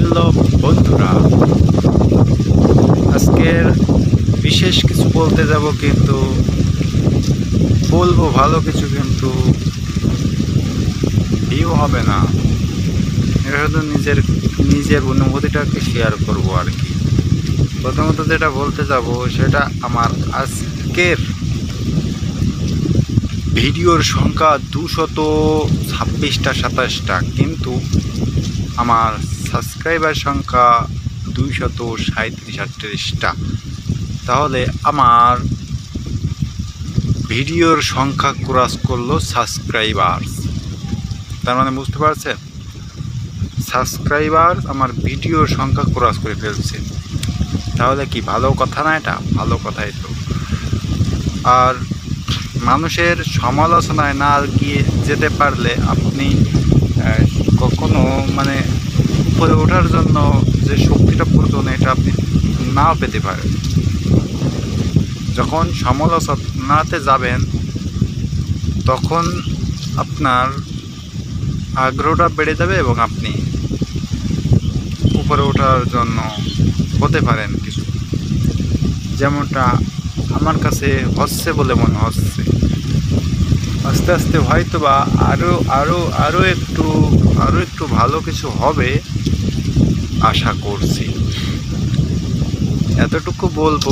Hello বন্ধুরা। আজকের বিশেষ কিছু বলতে যাব কিন্তু, বলব ভালো কিছু কিন্তু ভিউ হবে না। এটা শুধু নিজের নিজের অনুভূতিটাকে শেয়ার করব আর কি। প্রথমত যেটা বলতে যাব সেটা আমার আজকের ভিডিওর সংখ্যা দুশত ছাব্বিশটা সাতাশটা, কিন্তু আমার সাবস্ক্রাইবার সংখ্যা দুইশত সাঁত্রিশ আটত্রিশটা। তাহলে আমার ভিডিওর সংখ্যা ক্রস করল সাবস্ক্রাইবার তার মানে বুঝতে পারছেন? সাবস্ক্রাইবার আমার ভিডিওর সংখ্যা ক্রস করে ফেলছে। তাহলে কি ভালো কথা না এটা? ভালো কথাই তো। আর মানুষের সমালোচনায় না গিয়ে যেতে পারলে আপনি কখনো মানে উপরে ওঠার জন্য যে শক্তিটা প্রয়োজন, এটা আপনি নাও পেতে পারেন। যখন সমালোচনাতে যাবেন, তখন আপনার আগ্রহটা বেড়ে যাবে এবং আপনি উপরে ওঠার জন্য হতে পারেন কিছু। যেমনটা আমার কাছে হচ্ছে বলে মনে হচ্ছে। আস্তে আস্তে হয়তো বা আরও আরও আরও একটু আরও একটু ভালো কিছু হবে আশা করছি। এতটুকু বলব,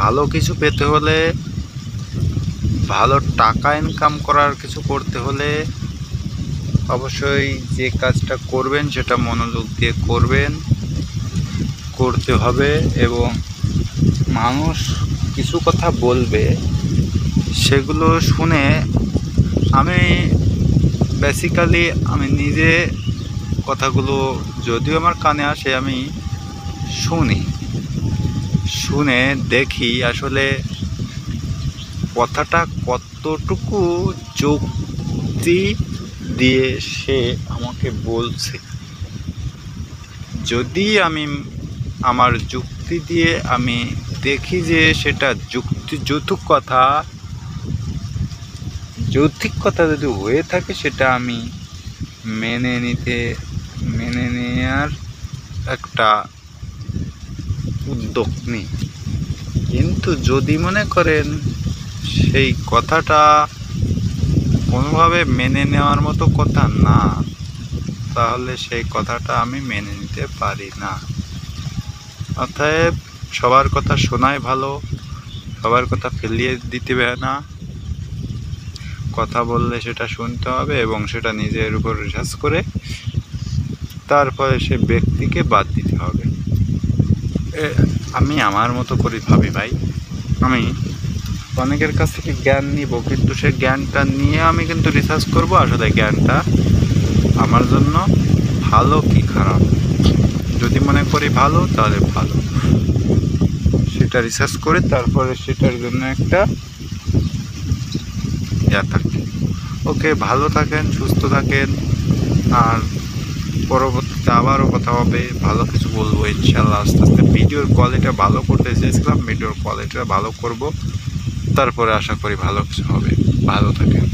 ভালো কিছু পেতে হলে, ভালো টাকা ইনকাম করার কিছু করতে হলে, অবশ্যই যে কাজটা করবেন সেটা মনোযোগ দিয়ে করবেন, করতে হবে এবং মানুষ কিছু কথা বলবে, সেগুলো শুনে আমি বেসিক্যালি আমি নিজে কথাগুলো যদিও আমার কানে আসে, আমি শুনি। শুনে দেখি আসলে কথাটা কতটুকু যুক্তি দিয়ে সে আমাকে বলছে। যদি আমি আমার যুক্তি দিয়ে আমি দেখি যে সেটা যুক্তি যৌতুক কথা। যৌক্তিক কথা যদি হয়ে থাকে সেটা আমি মেনে নিতে মেনে নেওয়ার একটা উদ্যোগ নিই। কিন্তু যদি মনে করেন সেই কথাটা কোনোভাবে মেনে নেওয়ার মতো কথা না, তাহলে সেই কথাটা আমি মেনে নিতে পারি না। অতএব সবার কথা শোনাই ভালো, সবার কথা ফেলিয়ে দিতে হবে না। কথা বললে সেটা শুনতে হবে এবং সেটা নিজের উপর রিসার্চ করে তারপরে সে ব্যক্তিকে বাদ দিতে হবে। আমি আমার মতো করে ভাবি ভাই। আমি অনেকের কাছ থেকে জ্ঞান নিব, কিন্তু সে জ্ঞানটা নিয়ে আমি কিন্তু রিসার্চ করব আসলে জ্ঞানটা আমার জন্য ভালো কি খারাপ? যদি মনে করি ভালো, তাহলে ভালো। সেটা রিসার্চ করে তারপরে সেটার জন্য একটা ইয়া থাকে। ওকে, ভালো থাকেন, সুস্থ থাকেন। আর পরবর্তীতে আবারও কথা হবে। ভালো কিছু বলব, ইনশাল্লাহ আস্তে আস্তে। ভিডিওর কোয়ালিটিটা ভালো করতে চেয়েছিলাম, ভিডিওর কোয়ালিটিটা ভালো করব। তারপরে আশা করি ভালো কিছু হবে। ভালো থাকেন।